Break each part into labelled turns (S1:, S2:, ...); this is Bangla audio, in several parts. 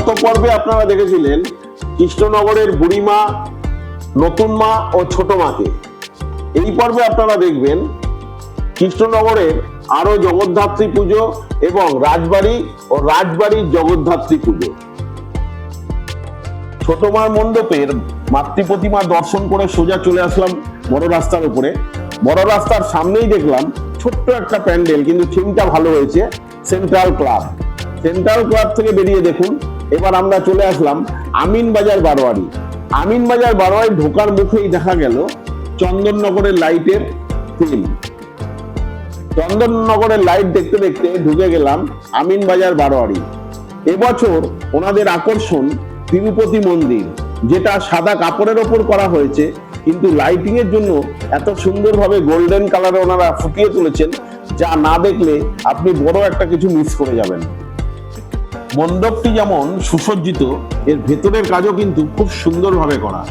S1: গত পর্বে আপনারা দেখেছিলেন কৃষ্ণনগরের বুড়িমা, নতুন মা ও ছোট মাকে। এই পর্বে আপনারা দেখবেন কৃষ্ণনগরের আরও জগদ্ধাত্রী পুজো এবং রাজবাড়ি ও রাজবাড়ির জগদ্ধাত্রী পুজো। ছোট মার মণ্ডপের মাতৃ প্রতিমা দর্শন করে সোজা চলে আসলাম বড় রাস্তার উপরে। বড় রাস্তার সামনেই দেখলাম ছোট্ট একটা প্যান্ডেল, কিন্তু থিমটা ভালো হয়েছে, সেন্ট্রাল ক্লাব। সেন্ট্রাল ক্লাব থেকে বেরিয়ে দেখুন এবার আমরা চলে আসলাম আমিন বাজার বারোয়ারি। আমিন বাজার বারোয়ারি ঢোকার মুখেই দেখা গেল চন্দননগরের লাইটের থিম চন্দননগরের লাইট দেখতে দেখতে ঢুকে গেলাম আমিন বাজার বারোয়ারি। এবছর ওনাদের আকর্ষণ তিরুপতি মন্দির, যেটা সাদা কাপড়ের ওপর করা হয়েছে, কিন্তু লাইটিং এর জন্য এত সুন্দরভাবে গোল্ডেন কালারে ওনারা ফুটিয়ে তুলেছেন, যা না দেখলে আপনি বড় একটা কিছু মিস করে যাবেন। মণ্ডপটি যেমন সুসজ্জিত, এর ভেতরের কাজও কিন্তু খুব সুন্দরভাবে করা।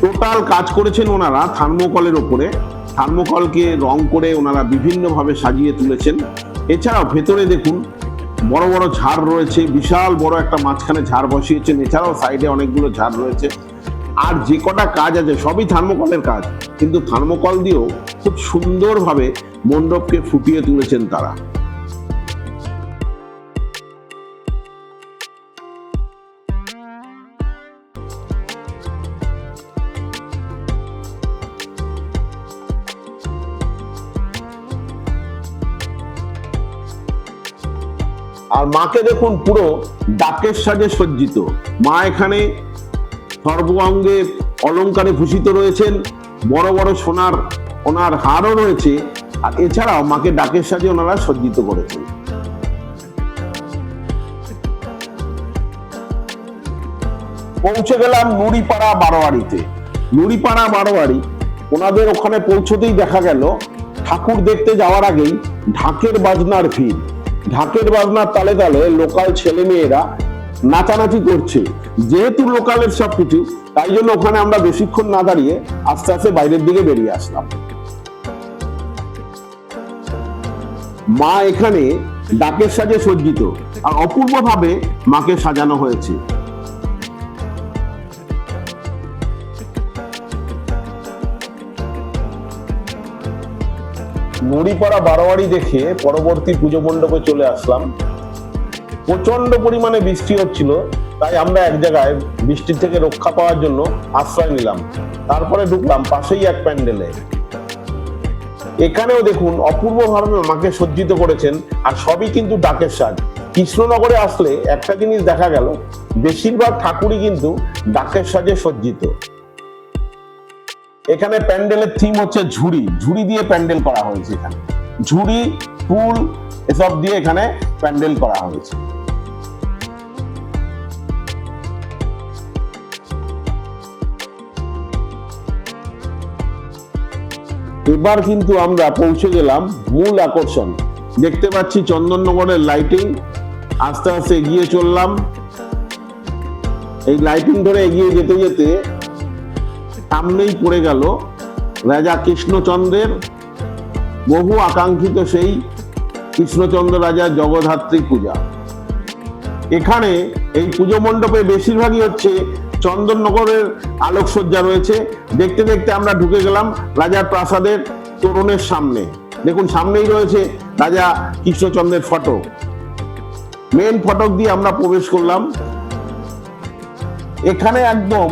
S1: টোটাল কাজ করেছেন ওনারা থার্মোকলের ওপরে। থার্মোকলকে রং করে ওনারা বিভিন্নভাবে সাজিয়ে তুলেছেন। এছাড়াও ভেতরে দেখুন, বড় বড় ঝাড় রয়েছে, বিশাল বড় একটা মাঝখানে ঝাড় বসিয়েছেন। এছাড়াও সাইডে অনেকগুলো ঝাড় রয়েছে। আর যে কটা কাজ আছে, সবই থার্মোকলের কাজ। কিন্তু থার্মোকল দিয়েও খুব সুন্দরভাবে মণ্ডপকে ফুটিয়ে তুলেছেন তারা। মাকে দেখুন পুরো ডাকের সাজে সজ্জিত। মা এখানে সর্বাঙ্গে অলংকারে ভূষিত রয়েছেন, বড় বড় সোনার, ওনার হারও রয়েছে, আর এছাড়াও মাকে ডাকের সাজে ওনারা সজ্জিত করেছেন। পৌঁছে গেলাম নুড়িপাড়া বারোয়ারিতে নুড়িপাড়া বারোয়ারি ওনাদের ওখানে পৌঁছতেই দেখা গেল, ঠাকুর দেখতে যাওয়ার আগেই ঢাকের বাজনার ভিড়। ঢাকের বাজনার তালে তালে লোকাল ছেলে মেয়েরা নাচানাচি করছে। যেহেতু লোকালের সব কিছু তাই জন্য ওখানে আমরা বেশিক্ষণ না দাঁড়িয়ে আস্তে আস্তে বাইরের দিকে বেরিয়ে আসলাম। মা এখানে ডাকের সাজে সজ্জিত, আর অপূর্ব ভাবে মাকে সাজানো হয়েছে। নড়িপাড়া বারোয়ারি দেখে পরবর্তী পুজো মণ্ডপে চলে আসলাম। প্রচণ্ড পরিমাণে বৃষ্টি হচ্ছিল, তাই আমরা এক জায়গায় বৃষ্টির থেকে রক্ষা পাওয়ার জন্য আশ্রয় নিলাম। তারপরে ঢুকলাম পাশেই এক প্যান্ডেলে। এখানেও দেখুন, অপূর্ব অপূর্বভাবে মাকে সজ্জিত করেছেন, আর সবই কিন্তু ডাকের সাজ কৃষ্ণনগরে আসলে একটা জিনিস দেখা গেল, বেশিরভাগ ঠাকুরই কিন্তু ডাকের সাজে সজ্জিত। এখানে প্যান্ডেলের থিম হচ্ছে ঝুড়ি। ঝুড়ি দিয়ে প্যান্ডেল করা হয়েছে এখানে। ঝুড়ি, ফুল, এসব দিয়ে এখানে প্যান্ডেল করা হয়েছে। এবার কিন্তু আমরা পৌঁছে গেলাম মূল আকর্ষণ। দেখতে পাচ্ছি চন্দননগরের লাইটিং আস্তে আস্তে এগিয়ে চললাম। এই লাইটিং ধরে এগিয়ে যেতে যেতে সামনেই পড়ে গেল রাজা কৃষ্ণচন্দ্রের বহু আকাঙ্ক্ষিত সেই কৃষ্ণচন্দ্র রাজার জগদ্ধাত্রী পূজা। এখানে এই পুজো মণ্ডপে বেশিরভাগই হচ্ছে চন্দননগরের আলোকসজ্জা রয়েছে। দেখতে দেখতে আমরা ঢুকে গেলাম রাজার প্রাসাদের তোরণের সামনে। দেখুন, সামনেই রয়েছে রাজা কৃষ্ণচন্দ্রের ফটক। মেন ফটক দিয়ে আমরা প্রবেশ করলাম। এখানে একদম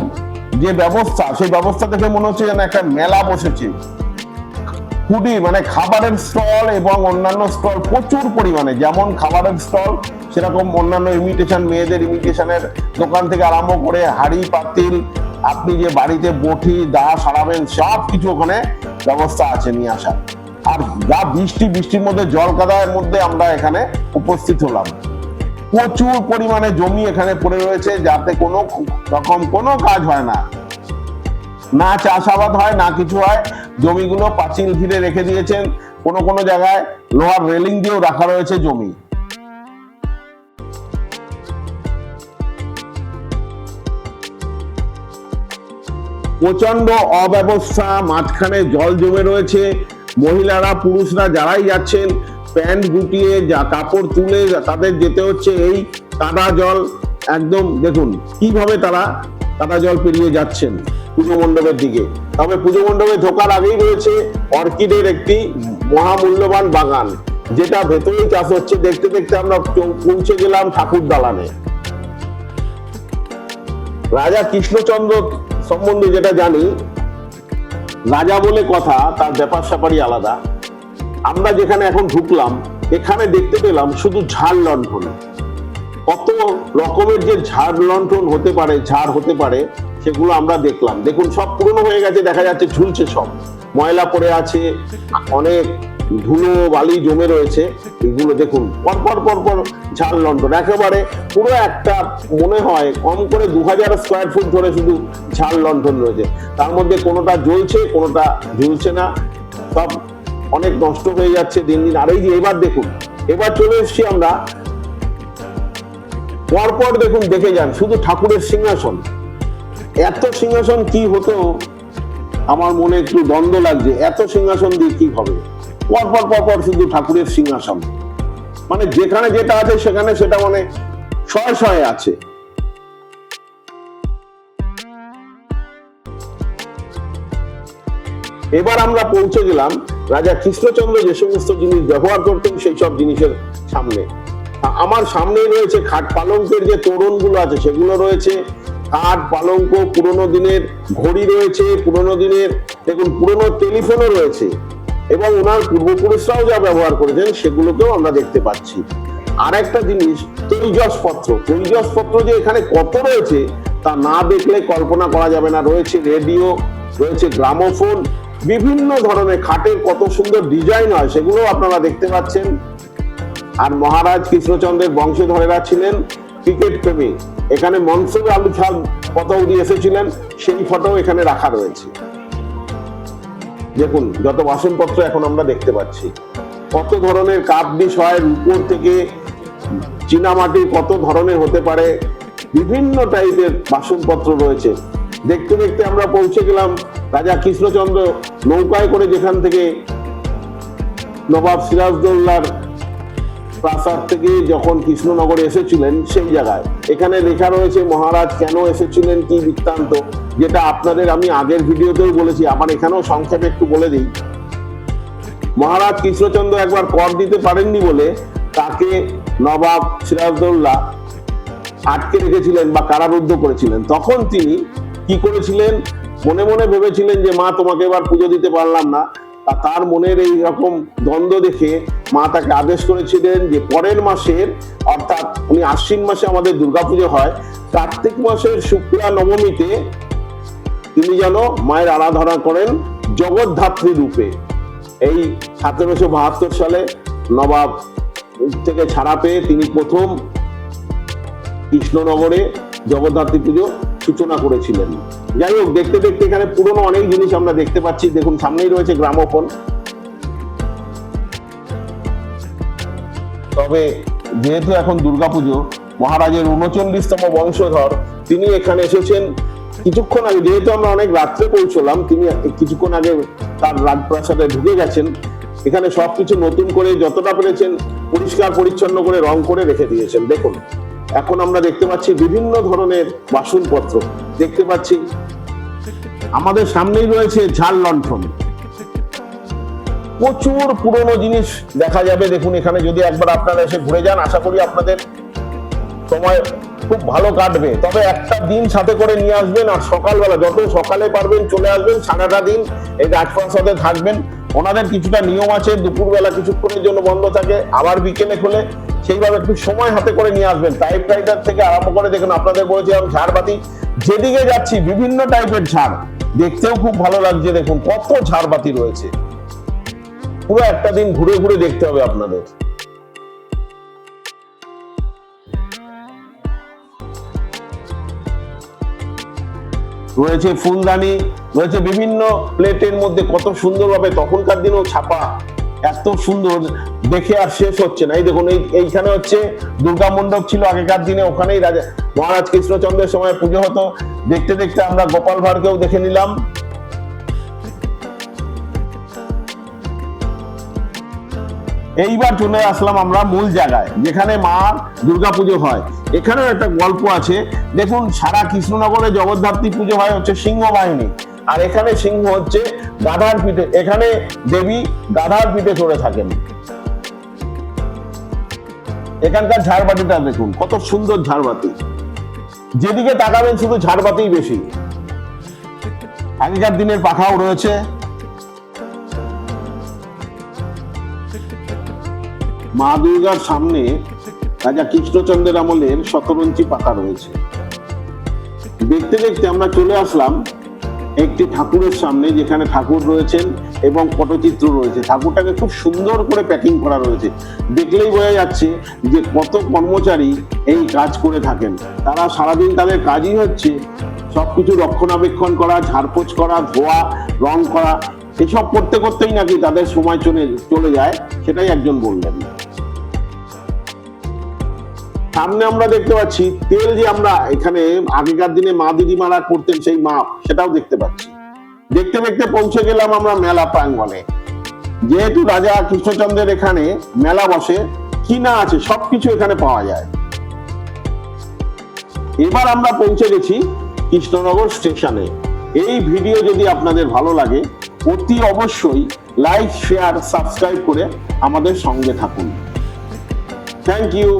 S1: যে ব্যবস্থা, সেই ব্যবস্থা থেকে মনে হচ্ছে যেন একটা মেলা বসেছে। ফুডি মানে খাবারের স্টল এবং অন্যান্য স্টল প্রচুর পরিমাণে, যেমন খাবারের স্টল, সেরকম অন্যান্য ইমিটেশন মেয়েদের ইমিটেশনের দোকান থেকে আরম্ভ করে হাড়ি, পাতিল, আপনি যে বাড়িতে বটি দা সারাবেন সব কিছু ওখানে ব্যবস্থা আছে নিয়ে আসার। আর যা বৃষ্টি, বৃষ্টির মধ্যে জল কাদার মধ্যে আমরা এখানে উপস্থিত হলাম। প্রচুর পরিমাণে জমি এখানে পড়ে রয়েছে, যাতে কোনো রকম কোনো কাজ হয় না। না চাষাবাদ হয়, না কিছু হয়। জমিগুলো পাঁচিল ঘিরে রেখে দিয়েছেন। কোনো কোনো জায়গায় লোহার রেলিং দিয়েও রাখা রয়েছে জমি। প্রচণ্ড অব্যবস্থা, মাঝখানে জল জমে রয়েছে। মহিলারা, পুরুষরা যারাই যাচ্ছেন প্যান্ট গুটিয়ে যা কাপড় তুলে তাদের যেতে হচ্ছে এই কাদা জল। একদম দেখুন, কীভাবে তারা কাটা জল পেরিয়ে যাচ্ছেন পুজো মণ্ডপের দিকে। তবে পুজো মণ্ডপে ঢোকার আগেই রয়েছে অর্কিডের একটি মহামূল্যবান বাগান, যেটা ভেতরেই চাষ হচ্ছে। দেখতে দেখতে আমরা পৌঁছে গেলাম ঠাকুর দালানে। রাজা কৃষ্ণচন্দ্র সম্বন্ধে যেটা জানি, রাজা বলে কথা, তার ব্যাপার স্যাপারই আলাদা। আমরা যেখানে এখন ঢুকলাম, এখানে দেখতে পেলাম শুধু ঝাড় লণ্ঠন। কত রকমের যে ঝাড় লণ্ঠন হতে পারে, ঝাড় হতে পারে, সেগুলো আমরা দেখলাম। দেখুন, সব পুরনো হয়ে গেছে, দেখা যাচ্ছে ঝুলছে সব। ময়লা পড়ে আছে, অনেক ধুলো, বালি জমে রয়েছে, এগুলো দেখুন পরপর পরপর ঝাড় লণ্ঠন। একেবারে পুরো একটা মনে হয় কম করে দু হাজার স্কোয়ার ফুট ধরে শুধু ঝাড় লণ্ঠন রয়েছে। তার মধ্যে কোনোটা জ্বলছে, কোনোটা ঝুলছে না। সব অনেক নষ্ট হয়ে যাচ্ছে দিন দিন। আর এই যে এবার দেখুন, এবার চলে এসেছি আমরা। পরপর দেখুন, দেখে যান, শুধু ঠাকুরের সিংহাসন। এত সিংহাসন কি হতো? আমার মনে একটু দ্বন্দ্ব লাগছে, এত সিংহাসন দিয়ে কি হবে? পরপর পরপর শুধু ঠাকুরের সিংহাসন। মানে যেখানে যেটা আছে, সেখানে সেটা মানে শয়ে শয়ে আছে। এবার আমরা পৌঁছে গেলাম। রাজা কৃষ্ণচন্দ্র যে সমস্ত জিনিস ব্যবহার করতেন, সেই সব জিনিসের সামনে। আমার সামনেই রয়েছে খাট পালঙ্কের যে তোরণগুলো আছে, সেগুলো রয়েছে। খাট পালঙ্ক পুরোনো দিনের ঘড়ি রয়েছে, পুরোনো দিনের, দেখুন, পুরোনো টেলিফোনও রয়েছে। এবং ওনার পূর্বপুরুষরাও যা ব্যবহার করেছেন, সেগুলোকেও আমরা দেখতে পাচ্ছি। আর একটা জিনিস, তৈজসপত্র। তৈজসপত্র যে এখানে কত রয়েছে, তা না দেখলে কল্পনা করা যাবে না। রয়েছে রেডিও, রয়েছে গ্রামোফোন বিভিন্ন ধরনের খাটের কত সুন্দর ডিজাইন হয় সেগুলো আপনারা দেখতে পাচ্ছেন। আর মহারাজ কৃষ্ণচন্দ্রের বংশধরেরা ছিলেন ক্রিকেট প্রেমী। এখানে মনসুর আলু খান পতৌদি এসেছিলেন, সেই ফটো এখানে রাখা রয়েছে। দেখুন, যত বাসনপত্র এখন আমরা দেখতে পাচ্ছি। কত ধরনের কাপ ডিশ হয় উপর থেকে চীনামাটির কত ধরনের হতে পারে, বিভিন্ন টাইপের বাসনপত্র রয়েছে। দেখতে দেখতে আমরা পৌঁছে গেলাম রাজা কৃষ্ণচন্দ্র নৌকায় করে যেখান থেকে নবাব সিরাজদৌল্লার প্রাসাদ থেকে যখন কৃষ্ণনগরে এসেছিলেন, সেই জায়গায়। এখানে লেখা রয়েছে, মহারাজ, কেন এসেছিলেন? কি বৃত্তান্ত? যেটা আপনাদের আমি আগের ভিডিওতেও বলেছি, আবার এখানেও সংক্ষেপে একটু বলে দিই। মহারাজ, কৃষ্ণচন্দ্র একবার কর দিতে পারেননি বলে তাকে নবাব সিরাজদৌল্লা আটকে রেখেছিলেন বা কারারুদ্ধ করেছিলেন। তখন তিনি কি করেছিলেন? মনে মনে ভেবেছিলেন যে মা তোমাকে এবার পুজো দিতে পারলাম না। তার মনের এই রকম দ্বন্দ্ব দেখে মা তাকে আদেশ করেছিলেন যে পরের মাসের, অর্থাৎ উনি আশ্বিন মাসে আমাদের দুর্গাপুজো হয়, কার্তিক মাসের শুক্লা নবমীতে তিনি যেন মায়ের আরাধনা করেন জগদ্ধাত্রী রূপে। এই সতেরোশো বাহাত্তর সালে নবাব থেকে ছাড়া পেয়ে তিনি প্রথম কৃষ্ণনগরে জগদ্ধাত্রী পুজো সূচনা করেছিলেন। যাই হোক, দেখতে দেখতে এখানে পুরনো অনেক জিনিস আমরা দেখতে পাচ্ছি। দেখুন, সামনেই রয়েছে গ্রামোফোন। তবে যেহেতু এখন দুর্গাপুজো, মহারাজের উনচল্লিশতম বংশধর, তিনি এখানে এসেছেন কিছুক্ষণ আগে। যেহেতু আমরা অনেক রাত্রে পৌঁছলাম, তিনি কিছুক্ষণ আগে তার রাজপ্রাসাদে ঢুকে গেছেন। এখানে সবকিছু নতুন করে যতটা পেরেছেন পরিষ্কার পরিচ্ছন্ন করে রং করে রেখে দিয়েছেন। দেখুন এখন আমরা দেখতে পাচ্ছি বিভিন্ন ধরনের বাসনপত্র। দেখতে পাচ্ছি আমাদের সামনেই রয়েছে ঝাড় লণ্ঠন। প্রচুর পুরনো জিনিস দেখা যাবে। দেখুন, এখানে যদি একবার আপনারা এসে ঘুরে যান, আশা করি আপনাদের সময় খুব ভালো কাটবে। তবে একটা দিন সাথে করে নিয়ে আসবেন আর সকালবেলা, যত সকালে পারবেন চলে আসবেন, সারাটা দিন এই রাজপ্রাসাদে থাকবেন। ওনাদের কিছুটা নিয়ম আছে, দুপুরবেলা কিছুক্ষণের জন্য বন্ধ থাকে, আবার বিকেলে খোলে। সেইভাবে একটু সময় হাতে করে নিয়ে আসবেন। টাইপ রাইটার থেকে আরম্ভ করে দেখুন, আপনাদের বলেছিলাম ঝাড়বাতি যেদিকে যাচ্ছি, বিভিন্ন টাইপের ঝাড় দেখতেও খুব ভালো লাগছে, দেখুন, কত ঝাড়বাতি রয়েছে। পুরো একটা দিন ঘুরে ঘুরে দেখতে হবে আপনাদের। রয়েছে ফুলদানি, রয়েছে বিভিন্ন প্লেটের মধ্যে কত সুন্দরভাবে তখনকার দিনেও ছাপা। এত সুন্দর, দেখে আর শেষ হচ্ছে না। এই দেখুন, এই এইখানে হচ্ছে দুর্গা মণ্ডপ ছিল আগেকার দিনে, ওখানেই রাজা মহারাজ কৃষ্ণচন্দ্রের সময় পুজো হতো। দেখতে দেখতে আমরা গোপাল ভাঁড়কেও দেখে নিলাম। এইবার চলে আসলাম আমরা মূল জায়গায়, যেখানে মা দুর্গাপুজো হয়। এখানেও একটা গল্প আছে। দেখুন, সারা কৃষ্ণনগরে জগদ্ধাত্রী পুজো হয় হচ্ছে সিংহ বাহিনী আর এখানে সিংহ হচ্ছে গাধার পিঠে, এখানে দেবী গাধার পিঠে চড়ে থাকেন। এখানকার ঝাড়বাতিটা দেখুন, কত সুন্দর ঝাড়বাতি। যেদিকে তাকাবেন শুধু ঝাড়বাতিই বেশি। আগেকার দিনের পাখাও রয়েছে। মা দুর্গার সামনে রাজা কৃষ্ণচন্দ্রের আমলের শতরঞ্চি পাখা রয়েছে। দেখতে দেখতে আমরা চলে আসলাম একটি ঠাকুরের সামনে যেখানে ঠাকুর রয়েছেন এবং পটচিত্র রয়েছে। ঠাকুরটাকে খুব সুন্দর করে প্যাকিং করা রয়েছে। দেখলেই বোঝা যাচ্ছে যে কত কর্মচারী এই কাজ করে থাকেন। তারা সারাদিন তাদের কাজই হচ্ছে সব কিছু রক্ষণাবেক্ষণ করা, ঝাড়পোছ করা, ধোয়া, রং করা। এসব করতে করতেই নাকি তাদের সময় চলে চলে যায়, সেটাই একজন বললেন। সামনে আমরা দেখতে পাচ্ছি, তেল যে আমরা এখানে আগেকার দিনে মা দিদিমারা করতেন সেই মাপ সেটাও দেখতে পাচ্ছি। দেখতে দেখতে পৌঁছে গেলাম আমরা মেলা প্রাঙ্গণে। যেহেতু রাজা কৃষ্ণচন্দ্রের এখানে মেলা বসে কি না আছে, সবকিছু এখানে পাওয়া যায়। এবার আমরা পৌঁছে গেছি কৃষ্ণনগর স্টেশনে। এই ভিডিও যদি আপনাদের ভালো লাগে, অতি অবশ্যই লাইক, শেয়ার, সাবস্ক্রাইব করে আমাদের সঙ্গে থাকুন। Thank you.